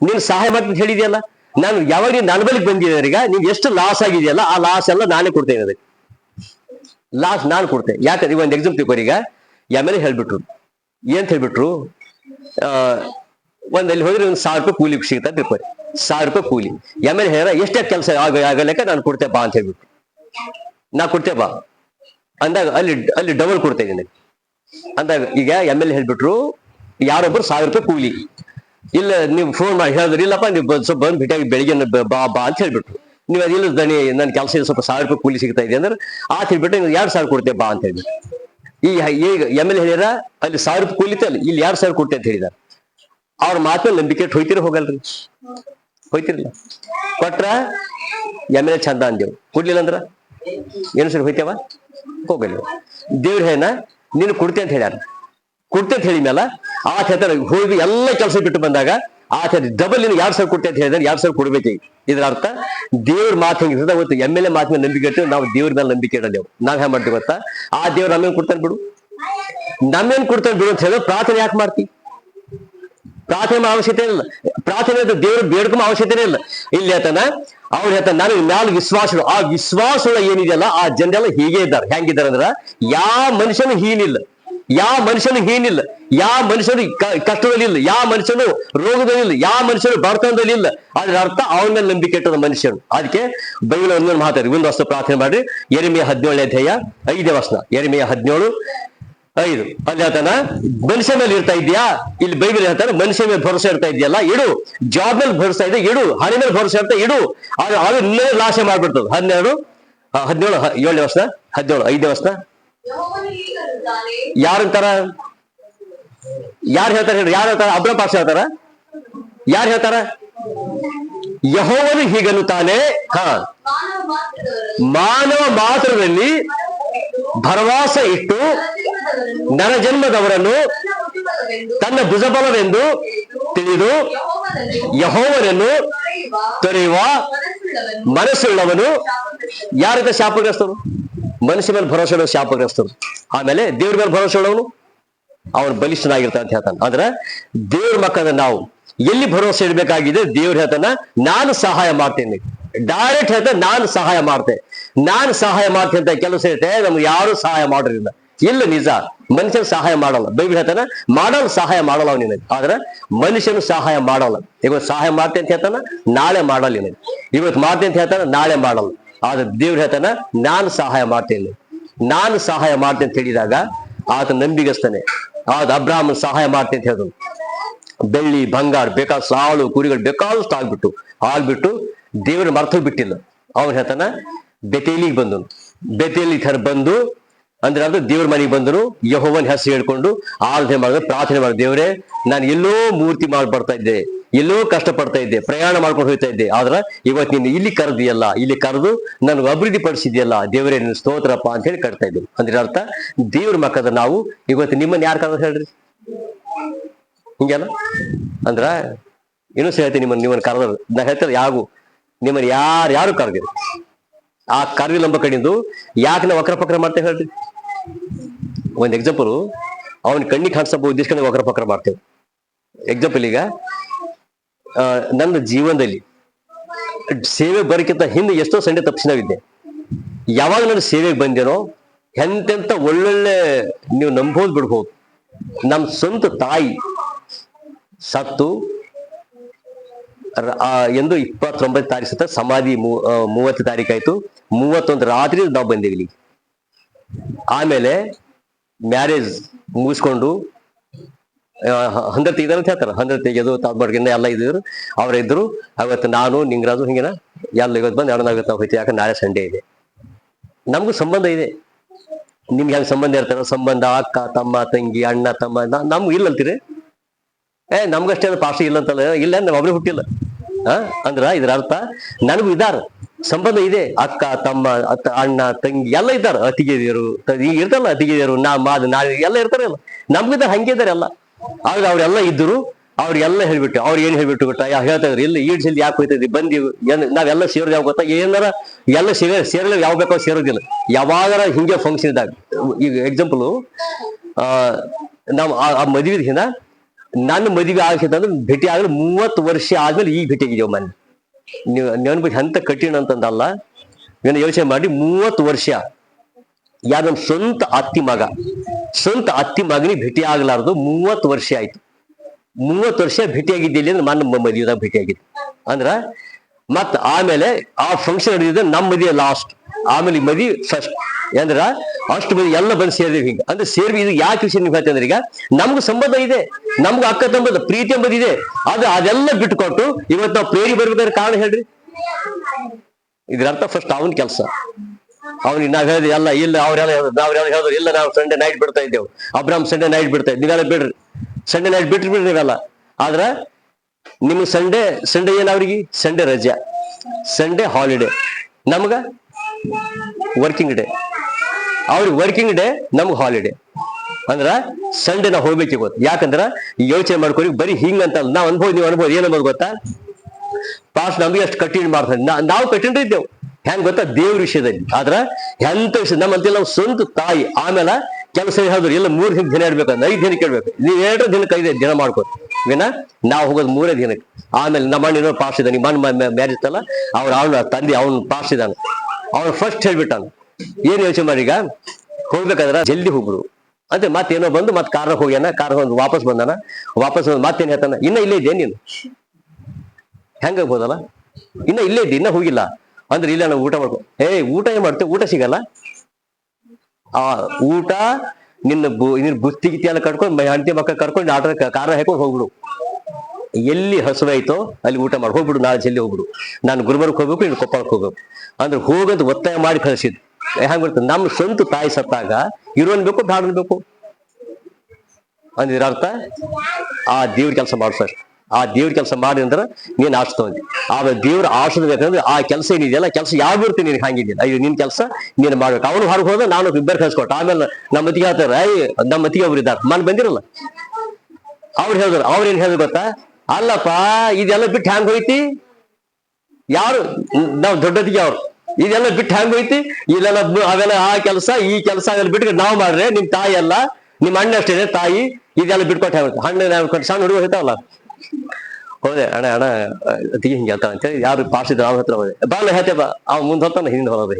ನೀನು ಸಹಾಯ ಮಾಡ್ತೀನಿ ಹೇಳಿದೆಯಲ್ಲ? ನಾನು ಯಾವಾಗ ನೀನು ನನ್ನ ಬಳಿಗೆ ಈಗ ನೀವು ಎಷ್ಟು ಲಾಸ್ ಆಗಿದೆಯಲ್ಲ ಆ ಲಾಸ್ ಎಲ್ಲ ನಾನೇ ಕೊಡ್ತೇನೆ ಅದಕ್ಕೆ ಲಾಸ್ ನಾನು ಕೊಡ್ತೇನೆ ಯಾಕಂದ್ರೆ ಒಂದು ಎಕ್ಸಾಮ್ ತಿಳ್ಕೊರಿ ಈಗ ಎ ಹೇಳ್ಬಿಟ್ರು. ಏನ್ ಹೇಳ್ಬಿಟ್ರು? ಆ, ಒಂದ್ ಅಲ್ಲಿ ಹೋದ್ರೆ ಒಂದು ಸಾವಿರ ರೂಪಾಯಿ ಕೂಲಿ ಸಿಗುತ್ತೆ ತಿಳ್ಕೊರಿ ಸಾವಿರ ರೂಪಾಯಿ ಕೂಲಿ. ಎಂ ಎಲ್ ಎ ಹೇಳ ಎಷ್ಟೇ ಕೆಲಸ ಆಗ ಆಗಲೇಕ ನಾನು ಕೊಡ್ತೇ ಬಾ ಅಂತ ಹೇಳ್ಬಿಟ್ರು. ನಾ ಕೊಡ್ತೇ ಬಾ. ಅಂದಾಗ ಅಲ್ಲಿ ಅಲ್ಲಿ ಡಬಲ್ ಕೊಡ್ತೇನೆ ಅಂದಾಗ ಈಗ ಎಂ ಎಲ್ ಎ ಹೇಳ್ಬಿಟ್ರು ಯಾರೊಬ್ರು ಸಾವಿರ ರೂಪಾಯಿ ಕೂಲಿ. ಇಲ್ಲ, ನೀವು ಫೋನ್ ಮಾಡಿ ಹೇಳಿದ್ರಿ, ಇಲ್ಲಪ್ಪ, ನೀವು ಸ್ವಲ್ಪ ಬಂದು ಭೇಟಿಯಾಗಿ ಬೆಳಿಗ್ಗೆ ಬಾ ಬಾ ಅಂತ ಹೇಳ್ಬಿಟ್ರು. ನೀವು ಅದಿಲ್ಲ ದಣಿ ನನ್ನ ಕೆಲಸ ಇದೆ, ಸ್ವಲ್ಪ ಸಾವಿರ ರೂಪಾಯಿ ಕೂಲಿ ಸಿಗ್ತಾ ಇದೆ ಅಂದ್ರೆ ಆ ಹೇಳ್ಬಿಟ್ಟು ನೀವು ಎರಡು ಸಾವಿರ ಕೊಡ್ತೇವೆ ಬಾ ಅಂತ ಹೇಳ್ಬಿಟ್ಟು ಈ ಈಗ ಎಂ ಎಲ್ ಹೇಳ್ಯಾರ ಅಲ್ಲಿ ಸಾವಿರ ರೂಪಾಯಿ ಕೂಲಿ ಅಲ್ಲಿ ಇಲ್ಲಿ ಎರಡು ಸಾವಿರ ಕೊಡ್ತೇವೆ ಅಂತ ಹೇಳಿದಾರೆ. ಅವ್ರ ಮಾತು ನಂಬಿಕೆ ಹೋಯ್ತಿರ ಹೋಗಲ್ರಿ? ಹೋಯ್ತಿರಲ್ಲ ಕೊಟ್ರ ಎಂ ಎಲ್ ಎ ಚಂದ ಅಂದೇವು ಕೊಡ್ಲಿಲ್ಲ ಅಂದ್ರ? ಏನು ಸರಿ ಹೋಯ್ತೇವ? ಹೋಗಲ್ಲ ದೇವ್ರ ಹೇನ ನೀನು ಕೊಡ್ತೆ ಅಂತ ಹೇಳ್ಯಾರ. ಕೊಡ್ತೆ ಅಂತ ಆ ಹೇಳ್ತಾರೆ ಹೋಗಿ ಎಲ್ಲ ಕೆಲಸ ಬಿಟ್ಟು ಬಂದಾಗ ಆತ ಡಬಲ್ ನೀನು ಎರಡ್ ಸಾವಿರ ಕೊಟ್ಟೆ ಅಂತ ಹೇಳಿದ್ರೆ ಎರಡ್ ಸಾವಿರ ಕೊಡ್ಬೇಕು ಇದ್ರ ಅರ್ಥ? ದೇವ್ರ ಮಾತು ಹೆಂಗಿರ್ತದೆ ಅವತ್ತು ಎಂ ಎಲ್ ಎ ಮಾತಿನ ನಂಬಿಕೆ ಇಟ್ಟು ನಾವು ದೇವ್ರ ಮೇಲೆ ನಂಬಿಕೆ ಇಡಲೇವು ನಾವ್ ಹೆಂಗ್ ಮಾಡ್ತೀವಿ ಗೊತ್ತಾ? ಆ ದೇವ್ರ ನಮ್ಮೇನ್ ಕೊಡ್ತಾನೆ ಬಿಡು. ನಮ್ಮೇನ್ ಕೊಡ್ತಾನೆ ಬಿಡು ಅಂತ ಹೇಳಿ ಪ್ರಾರ್ಥನೆ ಯಾಕೆ ಮಾಡ್ತಿ? ಪ್ರಾರ್ಥನೆ ಅವಶ್ಯತೆ ಇಲ್ಲ. ಪ್ರಾರ್ಥನೆ ದೇವ್ರು ಬೇಡ್ಕೊಂಬ ಅವಶ್ಯಕತೆ ಇಲ್ಲ. ಇಲ್ಲಿ ಹೇಳ್ತಾನ, ಅವ್ರು ಹೇಳ್ತಾನೆ ನಾನು ಮ್ಯಾಲ ವಿಶ್ವಾಸಗಳು ಆ ವಿಶ್ವಾಸ ಏನಿದೆಯಲ್ಲ, ಆ ಜನರೆಲ್ಲ ಹೀಗೆ ಇದ್ದಾರೆ. ಹೆಂಗಿದ್ದಾರೆ ಅಂದ್ರ ಯಾವ ಮನುಷ್ಯನು ಹೀನಿಲ್ಲ. ಯಾವ ಮನುಷ್ಯನು ಹೀನಿಲ್ಲ ಯಾವ ಮನುಷ್ಯನು ಕಷ್ಟದಲ್ಲಿಲ್ಲ ಯಾವ ಮನುಷ್ಯನು ರೋಗದಲ್ಲಿಲ್ಲ ಯಾವ ಮನುಷ್ಯನು ಬಡತನದಲ್ಲಿಲ್ಲ. ಅದರ ಅರ್ಥ ಅವನ ಮೇಲೆ ನಂಬಿಕೆ ಇಟ್ಟದ ಮನುಷ್ಯನು. ಅದಕ್ಕೆ ಬೈಬಲ್ ಒಂದೊಂದು ಮಾತಾಡಿ, ಒಂದು ವರ್ಷ ಪ್ರಾರ್ಥನೆ ಮಾಡಿ. ಎರಿಮೆಯ ಹದಿನೇಳನೇ ಅಧ್ಯಾಯ ಐದೇ ವರ್ಷ ಎರಿಮೆಯ ಹದಿನೇಳು, ಐದು. ಅಲ್ಲಿ ಹೇಳ್ತಾನ ಮನುಷ್ಯ ಮೇಲೆ ಇರ್ತಾ ಇದೆಯಾ ಇಲ್ಲಿ ಬೈಬಲ್ ಹೇಳ್ತಾನೆ ಮನುಷ್ಯ ಮೇಲೆ ಭರೋಸೆ ಇರ್ತಾ ಇದೆಯಲ್ಲ ಇಡು. ಜಾಬ್ ಮೇಲೆ ಭರೋಸೆ ಇದೆ, ಇಡು. ಹಣೆ ಮೇಲೆ ಭರೋಸೆ ಇರ್ತಾ ಇಡು. ಅದು ಅದು ನಿನ್ನೆ ಲಾಶೆ ಮಾಡ್ಬಿಡ್ತದೆ. ಹನ್ನೆರಡು ಹದಿನೇಳು ಏಳನೇ ವರ್ಷ ಹದಿನೇಳು, ಐದನೇ ವರ್ಷ ಯಾರಂತಾರ ಯಾರು ಹೇಳ್ತಾರೆ ಹೇಳ್ರಿ? ಯಾರು ಹೇಳ್ತಾರ? ಅಬ್ರ ಪಾಸ್ ಹೇಳ್ತಾರ? ಯಾರು ಹೇಳ್ತಾರ? ಯಹೋವನು ಹೀಗನ್ನುತ್ತಾನೆ ಹಾ. ಮಾನವ ಮಾತ್ರದಲ್ಲಿ ಭರವಸೆ ಇಟ್ಟು ನರಜನ್ಮದವರನ್ನು ತನ್ನ ಭುಜಬಲವೆಂದು ತಿಳಿದು ಯೆಹೋವನನ್ನು ತೊರೆಯುವ ಮನಸ್ಸುಳ್ಳವನು ಯಾರಿದ್ದ ಶಾಪಗ್ರಸ್ತರು? ಮನುಷ್ಯ ಮೇಲೆ ಭರೋಸೆ ಇಡೋ ಶಾಪಗ್ರಸ್ತರು. ಆಮೇಲೆ ದೇವ್ರ ಮೇಲೆ ಭರೋಸೆ ಇಡೋನು ಅವನು ಬಲಿಷ್ಠನಾಗಿರ್ತಾನೆ ಅಂತ ಹೇಳ್ತಾನೆ. ಅಂದ್ರೆ ದೇವ್ರ ಮಕ್ಕಳ ನಾವು ಎಲ್ಲಿ ಭರವಸೆ ಇಡಬೇಕಾಗಿದೆ? ದೇವ್ರ ಹೇಳ್ತಾನ, ನಾನು ಸಹಾಯ ಮಾಡ್ತೇನೆ. ಡೈರೆಕ್ಟ್ ಹೇಳ್ತಾನೆ, ನಾನು ಸಹಾಯ ಮಾಡ್ತೆ. ನಾನು ಸಹಾಯ ಮಾಡ್ತೇನೆ ಅಂತ ಕೆಲಸ ಹೇಳ್ತೆ ನಮ್ಗೆ ಯಾರು ಸಹಾಯ ಮಾಡೋದಿಲ್ಲ. ಇಲ್ಲ, ನಿಜ. ಮನುಷ್ಯನ ಸಹಾಯ ಮಾಡಲ್ಲ. ಬೈಬಲ್ ಹೇಳ್ತಾನ, ಮಾಡಲ್ ಸಹಾಯ ಮಾಡಲ್ಲ ಅವ್ನು ಆದ್ರೆ ಮನುಷ್ಯನು ಸಹಾಯ ಮಾಡಲ್ಲ. ಇವತ್ತು ಸಹಾಯ ಮಾಡ್ತೇನೆ ಅಂತ ಹೇಳ್ತಾನ, ನಾಳೆ ಮಾಡಲ್ಲ ಇವತ್ತು ಮಾಡ್ತೇನೆ ಅಂತ ಹೇಳ್ತಾನ, ನಾಳೆ ಮಾಡಲ್ಲ. ಆದ್ರೆ ದೇವ್ರ ಹೇಳ್ತಾನ, ನಾನು ಸಹಾಯ ಮಾಡ್ತೇನೆ. ನಾನು ಸಹಾಯ ಮಾಡ್ತೇನೆ ಅಂತ ಹೇಳಿದಾಗ ಆತ ನಂಬಿಗಸ್ತಾನೆ. ಆದ ಅಬ್ರಾಹ್ಮನ್ ಸಹಾಯ ಮಾಡ್ತೇನೆ ಅಂತ ಹೇಳಿದ್ರು ಬೆಳ್ಳಿ, ಬಂಗಾರ ಬೇಕಾದ ಸಾಳು ಕುರಿಗಳು ಬೇಕಾದಷ್ಟು ಆಗ್ಬಿಟ್ಟು ಆಗ್ಬಿಟ್ಟು ದೇವ್ರ ಮರ್ತು ಬಿಟ್ಟಿಲ್ಲ. ಅವನು ಹೇಳ್ತಾನ, ಬೆತೇಲಿಗೆ ಬಂದನು. ಬೆತೇಲಿ ಥರ ಬಂದು, ಅಂದ್ರೆ ಅದು ದೇವ್ರ ಮನೆಗೆ ಬಂದನು. ಯಹೋವನ್ ಹೆಸರು ಹೇಳ್ಕೊಂಡು ಆರಾಧನೆ ಮಾಡಿದ್ರು, ಪ್ರಾರ್ಥನೆ ಮಾಡಿದ್ರು, ದೇವ್ರೆ, ನಾನು ಎಲ್ಲೋ ಮೂರ್ತಿ ಮಾಡಿ ಬರ್ತಾ ಇದ್ದೆ. ಎಲ್ಲೋ ಕಷ್ಟಪಡ್ತಾ ಇದ್ದೆ, ಪ್ರಯಾಣ ಮಾಡ್ಕೊಂಡು ಹೋಗ್ತಾ ಇದ್ದೆ. ಆದ್ರೆ ಇವತ್ತು ನೀನು ಇಲ್ಲಿ ಕರೆದಿಯಲ್ಲ, ಇಲ್ಲಿ ಕರೆದು ನನಗೆ ಅಭಿವೃದ್ಧಿ ಪಡಿಸಿದ್ಯಲ್ಲ, ದೇವರೇ ನಿನ್ನ ಸ್ತೋತ್ರಪ್ಪ ಅಂತ ಹೇಳಿ ಕಟ್ತಾ ಇದ್ದೆ ಅಂದ್ರೆ ಅರ್ಥ, ದೇವ್ರ ಮಕ್ಕದ ನಾವು ಇವತ್ತು ನಿಮ್ಮನ್ನ ಯಾರು ಕರೆದ ಹೇಳ್ರಿ? ಹಿಂಗೆಲ್ಲ ಅಂದ್ರ ಇನ್ನೂ ಸಹ ಹೇಳ್ತೀನಿ ನಿಮ್ಮನ್ನ ನಿಮ್ಮನ್ನ ಕರೆದ್ರು ನಾ ಹೇಳ್ತಾರೆ ಯಾಗು, ನಿಮ್ಮನ್ನ ಯಾರು ಯಾರು ಕರೆದಿರು ಆ ಕರ್ವಿಲಂಬ ಕಡೆಯಿಂದ ಯಾಕೆ ನಾವು ವಕ್ರ ಪಕ್ರ ಮಾಡ್ತೇವೆ ಹೇಳ್ರಿ? ಒಂದು ಎಕ್ಸಾಂಪಲ್ ಅವನ ಕಣ್ಣಿಗೆ ಕಾಣಿಸಬಹುದು ಉದ್ದೇಶಕ್ಕೆ ವಕ್ರ ಪಕ್ರ ಮಾಡ್ತೇವೆ. ಎಕ್ಸಾಂಪಲ್ ಈಗ ನನ್ನ ಜೀವನದಲ್ಲಿ ಸೇವೆ ಬರಕ್ಕಿಂತ ಹಿಂದೆ ಎಷ್ಟೋ ಸಂಡೆ ತಪ್ಪಿಸಿನಾವಿದ್ದೆ. ಯಾವಾಗ ನಾನು ಸೇವೆಗೆ ಬಂದೇನೋ ಎಂತೆಂತ ಒಳ್ಳೊಳ್ಳೆ ನೀವು ನಂಬೋದು ಬಿಡ್ಬೋದು. ನಮ್ಮ ಸ್ವಂತ ತಾಯಿ ಸತ್ತು. ಎಂದು ಇಪ್ಪತ್ತೊಂಬತ್ತು ತಾರೀಕು ಸತ್ತ ಸಮಾಧಿ ಮೂವತ್ತು ತಾರೀಕು ಆಯ್ತು. ಮೂವತ್ತೊಂದು ರಾತ್ರಿ ನಾವು ಬಂದೇವಿ ಆಮೇಲೆ ಮ್ಯಾರೇಜ್ ಮುಗಿಸ್ಕೊಂಡು ಹಂದ್ರ ತೆಗೆದಾರ ಅಂತ ಹೇಳ್ತಾರೆ. ಹಂದ್ರ ತೆಗೆದು ತಾಳ್ಬಡ್ಗಿಂದ ಎಲ್ಲ ಇದ್ರು ಅವ್ರ ಇದ್ರು. ಅವತ್ತು ನಾನು, ನಿಂಗರಾಜು ಹಿಂಗಿನ? ಎಲ್ಲ ಇವತ್ತು ಬಂದು ಎರಡು ನಾಲ್ಕು ಹೋಯ್ತು. ಯಾಕಂದ್ರೆ ನಾಳೆ ಸಂಡೆ ಇದೆ. ನಮಗೂ ಸಂಬಂಧ ಇದೆ. ನಿಮ್ಗೆ ಹೆಂಗ್ ಸಂಬಂಧ ಇರ್ತಾರ? ಸಂಬಂಧ, ಅಕ್ಕ, ತಮ್ಮ, ತಂಗಿ, ಅಣ್ಣ, ತಮ್ಮ ನಮ್ಗೆ ಇಲ್ಲ ಅಂತೀರಿ? ಏ, ನಮ್ಗಷ್ಟೇ ಪಾಸ್ಟ್ ಇಲ್ಲ ಅಂತಲ್ಲ. ಇಲ್ಲ ನಾವು ಅವ್ರಿಗೆ ಹುಟ್ಟಿಲ್ಲ. ಆ, ಅಂದ್ರ ಇದ್ರ ಅರ್ಥ. ನನಗೂ ಇದಾರ. ಸಂಬಂಧ ಇದೆ. ಅಕ್ಕ, ತಮ್ಮ ಅಣ್ಣ, ತಂಗಿ ಎಲ್ಲ ಇದ್ದಾರೆ. ಅತಿಗೆದಿಯರು ಈಗ ಇರ್ತಲ್ಲ ಅತಿಗೆದಿಯರು ನಾ, ಮಾದ ನಾಳೆ ಎಲ್ಲ ಇರ್ತಾರಲ್ಲ. ನಮ್ಗಿದ್ದಾರೆ ಹಂಗೆ ಇದಾರೆ ಎಲ್ಲ. ಆಗ ಅವರೆಲ್ಲ ಇದ್ರು ಅವ್ರಿಗೆಲ್ಲ ಹೇಳ್ಬಿಟ್ಟು ಅವ್ರು ಏನ್ ಹೇಳ್ಬಿಟ್ಟು ಗೊತ್ತಾ? ಯಾ ಹೇಳ್ತಾ ಇದ್ರು, ಇಲ್ಲಿ ಈಡ್ ಜಲ್ದಿ ಯಾಕೆ ಹೋಯ್ತಿದ್ವಿ ಬಂದಿ ನಾವೆಲ್ಲ ಸೇರೋದು ಯಾವ ಗೊತ್ತಾ? ಏನಾರ ಎಲ್ಲ ಸೇರ ಸೇರಲ್ಲ ಯಾವ ಬೇಕೋ ಸೇರೋದಿಲ್ಲ. ಯಾವಾಗಾರ ಹಿಂಗೆ ಫಂಕ್ಷನ್ ಇದ್ದಾಗ, ಈಗ ಎಕ್ಸಾಂಪಲ್ ಆ, ನಾವು ಆ- ಮದುವೆ ಹಿಂದ ನನ್ನ ಮದುವೆ ಆಗ್ತಂದ್ರೆ ಭೇಟಿ ಆಗಲು ಮೂವತ್ತು ವರ್ಷ ಆದ್ಮೇಲೆ ಈಗ ಭೇಟಿ ಆಗಿದ್ದೇವೆ ಮನೆ ನೀವು ನೆನಪು ಅಂತ ಕಠಿಣ ಅಂತಂದಲ್ಲ, ನೀನು ಯೋಚನೆ ಮಾಡಿ ಮೂವತ್ತು ವರ್ಷ. ಯಾರ ನಮ್ಮ ಸ್ವಂತ ಅತ್ತಿ ಮಗ. ಸ್ವಂತ ಅತ್ತಿ ಮಗನಿಗೆ ಭೇಟಿ ಆಗ್ಲಾರ್ದು ಮೂವತ್ತು ವರ್ಷ ಆಯ್ತು. ಮೂವತ್ತು ವರ್ಷ ಭೇಟಿಯಾಗಿದ್ದಿಲ್ಲ ಅಂದ್ರೆ ನನ್ನ ಮದುವೆದಾಗ ಭೇಟಿಯಾಗಿದ್ದು ಅಂದ್ರ ಮತ್ ಆಮೇಲೆ ಆ ಫಂಕ್ಷನ್ ನಡೆದಿದ್ದ ನಮ್ಮ ಮದುವೆ ಲಾಸ್ಟ್ ಆಮೇಲೆ ಈ ಮದುವೆ ಫಸ್ಟ್ ಅಂದ್ರ ಅಷ್ಟು ಮಂದಿ ಎಲ್ಲ ಬಂದು ಸೇರಿದ್ವಿ ಹಿಂಗ. ಅಂದ್ರೆ ಸೇರ್ವಿ ಇದು ಯಾಕೆ ವಿಷಯ ನಿಮ್ಗೆ ಹೇಳ್ತಂದ್ರೆ ಈಗ ನಮ್ಗೆ ಸಂಬಂಧ ಇದೆ. ನಮ್ಗೆ ಅಕ್ಕ ತಂಬದ ಪ್ರೀತಿ ಎಂಬುದು ಇದೆ. ಅದು ಅದೆಲ್ಲ ಬಿಟ್ಕೊಟ್ಟು ಇವತ್ತು ನಾವು ಪ್ರೇರಿ ಬರ್ಬೇಕಾದ್ರೆ ಕಾರಣ ಹೇಳ್ರಿ. ಇದ್ರ ಅರ್ಥ ಫಸ್ಟ್ ಅವನ ಕೆಲಸ. ಅವ್ನಿಗೆ ನಾವ್ ಹೇಳಿದ್ವಿ ಎಲ್ಲ ಇಲ್ಲ ಅವ್ರೆಲ್ಲ ಹೇಳಿದ್ರು ಹೇಳಿದ್ರು ಇಲ್ಲ, ನಾವು ಸಂಡೇ ನೈಟ್ ಬಿಡ್ತಾ ಇದ್ದೇವೆ. ಅಬ್ರಾಮ್ ಸಂಡೇ ನೈಟ್ ಬಿಡ್ತಾ ಇದ್ದೀವಿ ನೀವೆಲ್ಲ ಬಿಡ್ರಿ. ಸಂಡೇ ನೈಟ್ ಬಿಟ್ರಿ ಬಿಡ್ರಿ ನೀವೆಲ್ಲ. ಆದ್ರ ನಿಮ್ ಸಂಡೇ ಸಂಡೇ ಏನ್ ಅವ್ರಿಗೆ? ಸಂಡೇ ರಜೆ. ಸಂಡೇ ಹಾಲಿಡೇ ನಮಗ ವರ್ಕಿಂಗ್ ಡೇ ಅವ್ರಿಗೆ ವರ್ಕಿಂಗ್ ಡೇ ನಮ್ಗ್ ಹಾಲಿಡೇ ಅಂದ್ರ ಸಂಡೇ ನಾವು ಹೋಗ್ಬೇಕು ಗೊತ್ತ. ಯಾಕಂದ್ರ ಯೋಚನೆ ಮಾಡ್ಕೊರಿ, ಬರೀ ಹಿಂಗ್ ಅಂತ. ನಾವ್ ಅನ್ಬೋದು, ನೀವು ಅನ್ಬೋದು. ಏನಂಬೋದು ಗೊತ್ತಾ? ಪಾಸ್ ನಮ್ಗೆ ಅಷ್ಟು ಕಠಿಣ ಮಾಡ್ತಾರೆ. ನಾವು ಕಠಿಣ ಇದ್ದೇವೆ. ಹೆಂಗ್ ಗೊತ್ತಾ? ದೇವ್ರ ವಿಷಯದಲ್ಲಿ. ಆದ್ರ ಎಂತ ವಿಷಯ? ನಮ್ಮಂತೆಲ್ಲ ನಾವು ಸ್ವಂತ ತಾಯಿ. ಆಮೇಲೆ ಕೆಲಸ ಹೇಳಿದ್ರು ಎಲ್ಲ ಮೂರ್ ದಿನ ದಿನ ಐದು ದಿನಕ್ಕೆ ಇಡ್ಬೇಕು ನೀವು ಎರಡು ದಿನಕ್ಕೆ ಐದು ದಿನ ಮಾಡ್ಕೋ ವಿನ ನಾವು ಹೋಗೋದು ಮೂರೇ ದಿನಕ್ಕೆ. ಆಮೇಲೆ ನಮ್ಮ ಅಣ್ಣ ಪಾಸ್ ಇದ್ದಾನೆ. ನಿಮ್ಮ ಅಣ್ಣ ಮ್ಯಾರೇಜ್ ಇತ್ತಲ್ಲ, ಅವ್ರ ಅವನ ತಂದೆ ಅವನು ಪಾಸ್ ಇದ್ದಾನೆ. ಅವ್ನು ಫಸ್ಟ್ ಹೇಳ್ಬಿಟ್ಟಾನ. ಏನ್ ಯೋಚನೆ ಮಾಡಿ ಈಗ? ಹೋಗ್ಬೇಕಾದ್ರ ಜಲ್ದಿ ಹೋಗ್ಬಿಡು. ಮತ್ತೆ ಮತ್ತೇನೋ ಬಂದು ಮತ್ತೆ ಕಾರ್ ಹೋಗ್ಯಾನ ಕಾರ್ ಒಂದು ವಾಪಸ್ ಬಂದಾನ. ವಾಪಸ್ ಬಂದು ಮತ್ತೇನ್ ಹೇಳ್ತಾನ? ಇನ್ನ ಇಲ್ಲೇ ಇದೆ ನೀನು? ಹೆಂಗಾಗ್ಬೋದಲ್ಲ ಇನ್ನ ಇಲ್ಲೇ ಇದೆ ಇನ್ನ ಹೋಗಿಲ್ಲ? ಅಂದ್ರೆ ಇಲ್ಲ, ನಾವು ಊಟ ಮಾಡ್ಕೊ ಏ ಊಟ ಏನ್ ಮಾಡ್ತೇವೆ ಊಟ ಸಿಗಲ್ಲ. ಆ, ಊಟ, ನಿನ್ನ ಬು ಬುತ್ತಿ ಗಿತ್ತಿ ಎಲ್ಲ ಕಟ್ಕೊಂಡು ಹೆಂಡತಿ ಮಕ್ಕಳ ಕರ್ಕೊಂಡು ಆಟದ ಕಾರ ಹಾಕೊಂಡು ಹೋಗ್ಬಿಡು. ಎಲ್ಲಿ ಹಸುವಾಯ್ತೋ ಅಲ್ಲಿ ಊಟ ಮಾಡಿ. ಹೋಗ್ಬಿಡು, ನಾಳೆ ಜಲ್ಲಿ ಹೋಗ್ಬಿಡು. ನಾನು ಗುಲ್ಬರ್ಗ್ ಹೋಗ್ಬೇಕು ಇನ್ನು ಕೊಪ್ಪಳಕ್ಕೆ ಹೋಗ್ಬೇಕು. ಅಂದ್ರೆ ಹೋಗಂತ ಒತ್ತಾಯ ಮಾಡಿ ಕಳಿಸಿದ್ ಹೆಂಗಿರ್ತದೆ ನಮ್ಮ ಸ್ವಂತ ತಾಯಿ ಸತ್ತಾಗ ಇರೋನ್ ಬೇಕು, ಬ್ಯಾಡನ್ ಬೇಕು. ಅಂದಿದ್ರ ಅರ್ಥ ಆ ದೇವ್ರ ಕೆಲಸ ಮಾಡಿಸೋಷ್ಟು ಆ ದೇವ್ರ ಕೆಲಸ ಮಾಡಿ ಅಂದ್ರೆ ನೀನ್ ಆಶ್ ತಗೊಂಡಿ ಆ ದೇವ್ರ ಬೇಕಂದ್ರೆ ಆ ಕೆಲಸ ಏನಿದೆಯಲ್ಲ, ಕೆಲಸ ಯಾವ ಇರ್ತಿ ನಿನ್ ಹಂಗಿದ್ದಿಲ್ಲ ಅಯ್ಯೋ ನಿನ್ ಕೆಲಸ, ನೀನ್ ಮಾಡ್ಬೇಕು. ಅವನು ಹೊರಗೆ ಹೋದ ನಾನು ಇಬ್ಬರು ಕಳ್ಸ್ಕೊಟ್ಟ, ಆಮೇಲೆ ನಮ್ಮ ಮತಿಗೆ ಹೇಳ್ತಾರೆ ಐ ನಮ್ಮ ಮತಿಗೆ ಅವ್ರು ಇದ್ದಾರೆ. ಮನ್ ಬಂದಿರಲ್ಲ? ಅವ್ರು ಹೇಳಿದ್ರು, ಅವ್ರು ಏನ್ ಹೇಳಿದ್ರು ಗೊತ್ತಾ? ಅಲ್ಲಪ್ಪ, ಇದೆಲ್ಲ ಬಿಟ್ಟು ಹ್ಯಾಂಗ್ ಹೋಯ್ತಿ? ಯಾರು? ನಾವು ದೊಡ್ಡದಿಗೆ ಅವ್ರು. ಇದೆಲ್ಲ ಬಿಟ್ಟು ಹ್ಯಾಂಗ್ ಹೋಯ್ತಿ? ಇದೆಲ್ಲ ಅವೆಲ್ಲ ಆ ಕೆಲಸ, ಈ ಕೆಲಸ ಅದೆಲ್ಲ ಬಿಟ್ಟು ನಾವು ಮಾಡ್ರೆ, ನಿಮ್ ತಾಯಿ ಅಲ್ಲ, ನಿಮ್ ಅಣ್ಣ ಅಷ್ಟೇ ತಾಯಿ, ಇದೆಲ್ಲ ಬಿಟ್ಕೊಟ್ಟು ಹಣ್ಣು ಸಣ್ಣ ಹುಡುಗ ಹೋಯ್ತಾವಲ್ಲ ಹೋದೆ, ಅಣ್ಣ ಅಣ್ಣ ಅತಿಗೆ ಹಿಂಗೆ ಹೇಳ್ತಾನೆ ಅಂತೇಳಿ, ಯಾರು ಪಾರ್ಸಿದ್ರು ಅವ್ರ ಹತ್ರ ಹೋದೆ. ಬಾಳ ಹೇಳ್ತೆ ಬಾ. ಅವ್ ಮುಂದ್ ಹೋಗ್ತಾನೆ ಹಿಂದೆ ಹೋದ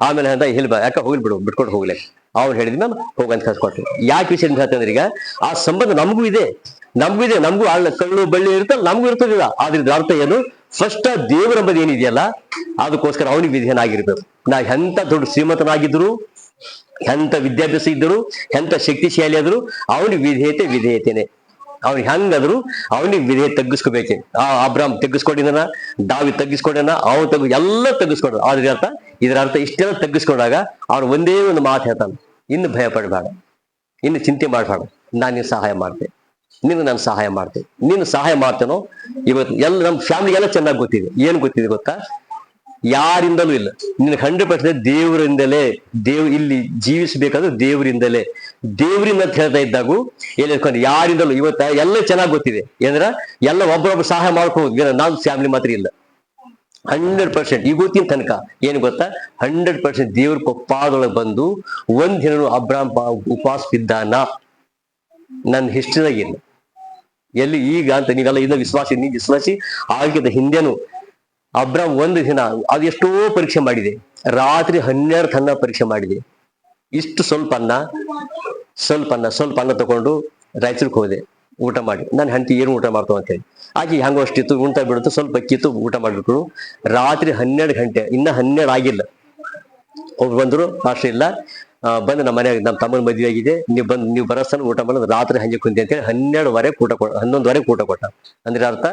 ಆಮೇಲೆ ಅಂತ ಇಲ್ಲಿ ಬಾ, ಯಾಕ ಹೋಗ್ಲಿ ಬಿಡು, ಬಿಟ್ಕೊಂಡು ಹೋಗ್ಲಿ. ಅವ್ರು ಮ್ಯಾಮ್ ಹೋಗಂತ ಕಳ್ಸ್ಕೊಟ್ರು. ಯಾಕೆ ವಿಷಯ ಹೇಳ್ತಂದ್ರೆ ಈಗ? ಆ ಸಂಬಂಧ ನಮಗೂ ಇದೆ. ನಮಗೂ ಇದೆ, ನಮಗೂ ಆಳ್ ಕಳ್ಳು ಬಳ್ಳಿ ಇರುತ್ತೆ, ನಮಗೂ ಇರ್ತದಿಲ್ಲ. ಆದ್ರೆ ಅರ್ಥ ಏನು? ಫಸ್ಟ್ ದೇವರ ಎಂಬುದು ಏನಿದೆಯಲ್ಲ, ಅದಕ್ಕೋಸ್ಕರ ಅವನಿಗೆ ವಿಧೇಯನಾಗಿರ್ಬೇಕು. ನಾ ಎಂತ ದೊಡ್ಡ ಶ್ರೀಮಂತನಾಗಿದ್ರು, ಎಂತ ವಿದ್ಯಾಭ್ಯಾಸ ಇದ್ದರು, ಎಂತ ಶಕ್ತಿಶಾಲಿ ಆದ್ರು, ಅವನಿಗೆ ವಿಧೇಯತೆ, ವಿಧೇಯತೆನೆ. ಅವ್ನಿಗೆ ಹೆಂಗಾದ್ರು ಅವನಿಗೆ ವಿಧೇಯ ತಗ್ಗಿಸ್ಕೋಬೇಕು. ಆ ಅಬ್ರಾಮ್ ತಗ್ಗಿಸ್ಕೊಂಡಿದ್ದಾನ ದಾವಿ ತಗ್ಗಿಸ್ಕೊಂಡನ ಅವನು ತಗ್ಗು ಎಲ್ಲ ತಗ್ಗಿಸ್ಕೊಂಡ ಆದ್ರೆ ಅರ್ಥ ಇದರ ಅರ್ಥ ಇಷ್ಟೆಲ್ಲ ತಗ್ಗಿಸ್ಕೊಂಡಾಗ ಅವ್ನು ಒಂದೇ ಒಂದು ಮಾತು ಹೇಳ್ತಾನೆ, ಇನ್ನು ಭಯ ಪಡಬೇಡ, ಇನ್ನು ಚಿಂತೆ ಮಾಡಬೇಡ, ನಾನು ನಿನ್ ಸಹಾಯ ಮಾಡ್ತೆ, ನೀನು ನಾನು ಸಹಾಯ ಮಾಡ್ತೆ, ನೀನು ಸಹಾಯ ಮಾಡ್ತೇನೋ, ಇವತ್ತು ಎಲ್ಲ ನಮ್ಮ ಫ್ಯಾಮಿಲಿ ಎಲ್ಲ ಚೆನ್ನಾಗಿ ಗೊತ್ತಿದೆ. ಏನು ಗೊತ್ತಿದೆ ಗೊತ್ತಾ? ಯಾರಿಂದಲೂ ಇಲ್ಲ. ನಿನ್ನ ಹಂಡ್ರೆಡ್ ಪರ್ಸೆಂಟ್ ದೇವರಿಂದಲೇ, ದೇವ್ ಇಲ್ಲಿ ಜೀವಿಸಬೇಕಾದ್ರೆ ದೇವರಿಂದಲೇ. ದೇವರಿಂದ ಅಂತ ಹೇಳ್ತಾ ಇದ್ದಾಗೂ ಏನ್ ಯಾರಿಂದಲೂ ಇವತ್ತ ಎಲ್ಲ ಚೆನ್ನಾಗಿ ಗೊತ್ತಿದೆ. ಏನಂದ್ರ, ಎಲ್ಲ ಒಬ್ಬರೊಬ್ಬರು ಸಹಾಯ ಮಾಡ್ಕೋಬಹುದು ನಾನು ಫ್ಯಾಮಿಲಿ ಮಾತ್ರ ಇಲ್ಲ. ಹಂಡ್ರೆಡ್ ಪರ್ಸೆಂಟ್ ಇವತ್ತಿನ ತನಕ ಏನು ಗೊತ್ತಾ? ಹಂಡ್ರೆಡ್ ಪರ್ಸೆಂಟ್ ದೇವ್ರ ಕೊಪ್ಪಾದೊಳಗೆ ಬಂದು ಒಂದ್ ದಿನ ಅಬ್ರಾಮ್ ಉಪವಾಸ ಬಿದ್ದಾನ ನನ್ನ ಹಿಸ್ಟ್ರಿದಾಗ ಇಲ್ಲ. ಎಲ್ಲಿ ಈಗ ಅಂತ ನೀವೆಲ್ಲ ಇದ ವಿಶ್ವಾಸಿ ನೀ ವಿಶ್ವಾಸಿ ಆಗಿದ್ದ ಹಿಂದೆನು ಅಬ್ರಾಮ್ ಒಂದು ದಿನ ಅದು ಎಷ್ಟೋ ಪರೀಕ್ಷೆ ಮಾಡಿದೆ. ರಾತ್ರಿ ಹನ್ನೆರಡು ತನ್ನ ಪರೀಕ್ಷೆ ಮಾಡಿದೆ. ಇಷ್ಟು ಸ್ವಲ್ಪ ಅನ್ನ ಸ್ವಲ್ಪ ಅನ್ನ ಸ್ವಲ್ಪ ಅನ್ನ ತಗೊಂಡು ರಾಯಚೂರ್ಗೆ ಹೋದೆ. ಊಟ ಮಾಡಿ. ನಾನು ಹೆಂಡತಿ ಏನು ಊಟ ಮಾಡ್ತಾವ ಅಂತ ಹೇಳಿ. ಆಕೆ ಹೆಂಗೋ ಅಷ್ಟಿತ್ತು, ಉಣ್ತ ಬಿಡುತ್ತೆ, ಸ್ವಲ್ಪ ಅಕ್ಕಿತ್ತು, ಊಟ ಮಾಡಿಬಿಟ್ರು. ರಾತ್ರಿ ಹನ್ನೆರಡು ಗಂಟೆ, ಇನ್ನ ಹನ್ನೆರಡು ಆಗಿಲ್ಲ. ಒಬ್ರು ಬಂದ್ರು ಮಾಸ್ಟರ್ ಇಲ್ಲ. ಬಂದು ನಮ್ಮ ಮನೆಯಾಗ ನಮ್ಮ ತಮ್ಮನ ಮದುವೆ ಆಗಿದೆ ನೀವು ಬಂದು, ನೀವು ಬರೋಸ್ತನ ಊಟ ಮಾಡೋದು ರಾತ್ರಿ ಹಂಗೆ ಕುಂತಿ ಅಂತೇಳಿ ಹನ್ನೆರಡುವರೆ ಊಟ ಕೊಡ ಹನ್ನೊಂದುವರೆಗೆ ಊಟ ಕೊಟ್ಟ. ಅಂದ್ರೆ ಅರ್ಥ?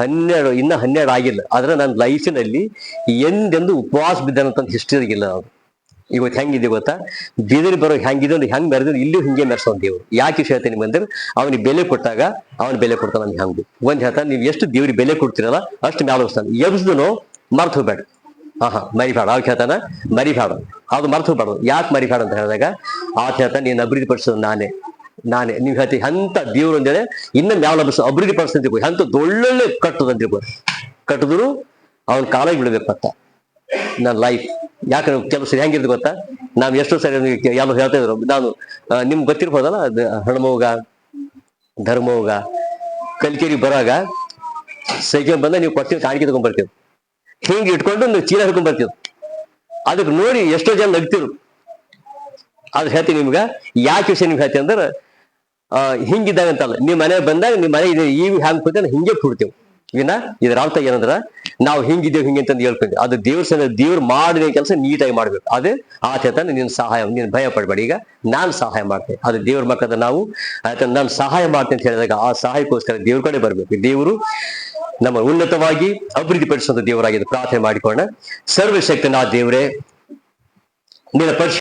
ಹನ್ನೆರಡು, ಇನ್ನ ಹನ್ನೆರಡು ಆಗಿಲ್ಲ. ಆದ್ರೆ ನನ್ನ ಲೈಫಿನಲ್ಲಿ ಎಂದೆಂದು ಉಪವಾಸ ಬಿದ್ದಾನಂತ ಹಿಸ್ಟ್ರಿ ಇಲ್ಲ ನಾವು ಇವತ್ತು ಹೆಂಗಿದೆ ಗೊತ್ತಾ? ಬೀದರಿ ಬರೋ ಹೆಂಗಿದೆ ಅಂದ್ರೆ ಹೆಂಗ್ ಮೆರೆದ್ರೆ ಇಲ್ಲೂ ಹಿಂಗೆ ಮೆರೆಸೋನ್ ದೇವ್ರು. ಯಾಕೆ ವಿಷಯ ಹೇಳ್ತೀನಿ ಬಂದ್ರೆ ಅವನಿಗೆ ಬೆಲೆ ಕೊಟ್ಟಾಗ ಅವನ ಬೆಲೆ ಕೊಡ್ತಾನೆ ಹೆಂಗು. ಒಂದ್ ಹೇಳ್ತಾನೆ, ನೀವು ಎಷ್ಟು ದೇವ್ರಿಗೆ ಬೆಲೆ ಕೊಡ್ತೀರಲ್ಲ ಅಷ್ಟು ಮ್ಯಾಲ ಹೋಗ್ತಾನೆ. ಮರ್ತ ಮರ್ತು ಹೋಗ್ಬೇಡ. ಹಾ ಹಾ ಮರಿಬೇಡ ಅವ್ರು ಕೇಳ್ತಾನ ಮರಿಬೇಡ ಅದು ಮರ್ತು ಹೋಗ್ಬಾರ್ದು ಯಾಕೆ ಮರಿಬೇಡ ಅಂತ ಹೇಳಿದಾಗ ಆ ಹೇಳ್ತಾನೆ, ನೀನು ಅಭಿವೃದ್ಧಿ ಪಡಿಸೋದು ನಾನೇ. ನಾನೇ. ನೀವು ಹೇಳ್ತೀವಿ ಅಂತ ದೇವ್ರು ಅಂತೇಳಿ ಇನ್ನ ಮ್ಯಾಲ ಅಭಿವೃದ್ಧಿ ಅಭಿವೃದ್ಧಿ ಪಡಿಸ್ತಂತ ಅಂತ ದೊಳ್ಳೊಳ್ಳೆ ಕಟ್ಟುದಂತ ತಿಳ್ಕೊರಿ ಕಟ್ಟಿದ್ರು, ಅವ್ನ ಕಾಲಾಗಿ ಬಿಡ್ಬೇಕು ಅಂತ. ನನ್ನ ಲೈಫ್ ಯಾಕಂದ್ರೆ ಕೆಲವು ಸರಿ ಹೆಂಗಿರ್ದು ಗೊತ್ತಾ? ನಾವು ಎಷ್ಟೋ ಸರಿ ಯಾವ ಹೇಳ್ತಾ ಇದ್ರು. ನಾನು ನಿಮ್ಗೆ ಗೊತ್ತಿರ್ಬೋದಲ್ಲ ಹಣಮೋಗ, ಧರ್ಮೋಗ ಕಲ್ಕೇರಿ ಬರಾಗ ಸೈಕಲ್ ಬಂದ ನೀವು ಕೊಡ್ತೀವಿ ಕಾಣಿಕೆ ತಗೊಂಡ್ ಬರ್ತೀವಿ ಹಿಂಗ್ ಇಟ್ಕೊಂಡು ನೀವು ಚೀಲ ಹಿಡ್ಕೊಂಡ್ ಬರ್ತಿದ್ರು ಅದಕ್ಕೆ ನೋಡಿ ಎಷ್ಟೋ ಜನ ನಗ್ತಿರು ಅದು ಹೇಳ್ತೀನಿ ನಿಮ್ಗ, ಯಾಕೆ ವಿಷಯ ನಿಮ್ಗೆ ಹೇಳ್ತೀನಿ ಅಂದ್ರೆ ಹಿಂಗಿದ್ದಾಗ ಅಂತಲ್ಲ ನಿಮ್ಮ ಮನೆ ಬಂದಾಗ ನಿಮ್ಮ ಮನೆ ಇದೆ, ಈ ಹ್ಯಾಂಗ್ ಕೂತ ಹಿಂಗೆ ಕೂಡ್ತೇವೆ. ಈಗಿನ ಇದ್ರ ಅರ್ಥ ಏನಂದ್ರ, ನಾವು ಹಿಂಗಿದ್ದೇವೆ, ಹಿಂಗೆ ಅಂತಂದು ಹೇಳ್ಕೊಂಡ್ವಿ. ಅದು ದೇವ್ರ ಸಲ ದೇವ್ರು ಮಾಡಿದ ಕೆಲಸ ನೀಟಾಗಿ ಮಾಡ್ಬೇಕು. ಅದೇ ಆತ ನಿನ್ನ ಸಹಾಯ, ನೀನು ಭಯ ಪಡ್ಬೇಡಿ. ಈಗ ನಾನ್ ಸಹಾಯ ಮಾಡ್ತೇನೆ. ಅದು ದೇವ್ರ ಮಕ್ಕಳ ನಾವು ಆಯ್ತಾ ನಾನು ಸಹಾಯ ಮಾಡ್ತೇನೆ ಅಂತ ಹೇಳಿದಾಗ ಆ ಸಹಾಯಕ್ಕೋಸ್ಕರ ದೇವ್ರ ಕಡೆ ಬರ್ಬೇಕು. ದೇವರು ನಮ್ಮ ಉನ್ನತವಾಗಿ ಅಭಿವೃದ್ಧಿ ಪಡಿಸುವಂತ ದೇವರಾಗಿದೆ ಪ್ರಾರ್ಥನೆ ಮಾಡಿಕೊಳ್ಳೋಣ. ಸರ್ವಶಕ್ತನಾ ದೇವರೇ ನಿನ್ನ ಪರಿಶು